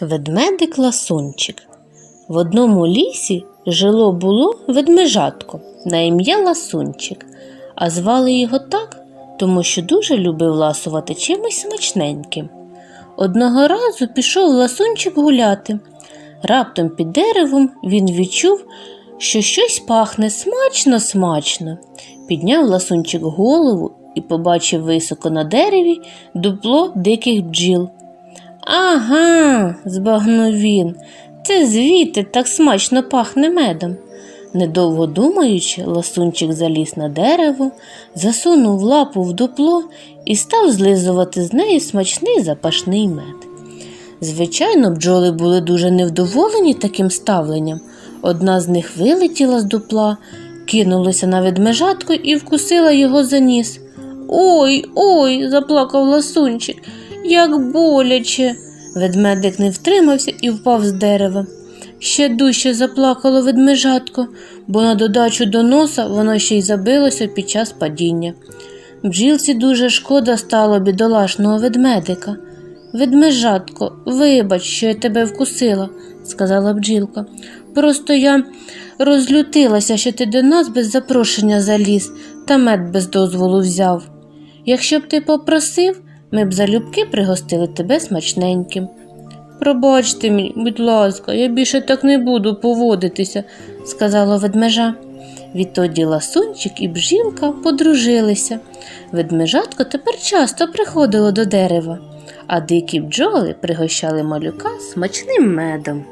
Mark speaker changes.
Speaker 1: Ведмедик ласунчик. В одному лісі жило було ведмежатко на ім'я Ласунчик, а звали його так, тому що дуже любив ласувати чимось смачненьким. Одного разу пішов ласунчик гуляти. Раптом під деревом він відчув, що щось пахне смачно смачно. Підняв ласунчик голову і побачив високо на дереві дупло диких бджіл. Ага, збагнув він, це звідти так смачно пахне медом. Недовго думаючи, ласунчик заліз на дерево, засунув лапу в дупло і став злизувати з неї смачний запашний мед. Звичайно, бджоли були дуже невдоволені таким ставленням. Одна з них вилетіла з дупла, кинулася на ведмежатку і вкусила його за ніс. Ой, ой, заплакав ласунчик, як боляче. Ведмедик не втримався і впав з дерева. Ще дужче заплакало ведмежатко, бо на додачу до носа воно ще й забилося під час падіння. Бджілці дуже шкода стало бідолашного ведмедика. Ведмежатко, вибач, що я тебе вкусила, сказала бджілка. Просто я розлютилася, що ти до нас без запрошення заліз та мед без дозволу взяв. Якщо б ти попросив, ми б залюбки пригостили тебе смачненьким. Пробачте мені, будь ласка, я більше так не буду поводитися, сказала ведмежа. Відтоді ласунчик і бжілка подружилися. Ведмежатко тепер часто приходило до дерева, а дикі бджоли пригощали малюка смачним медом.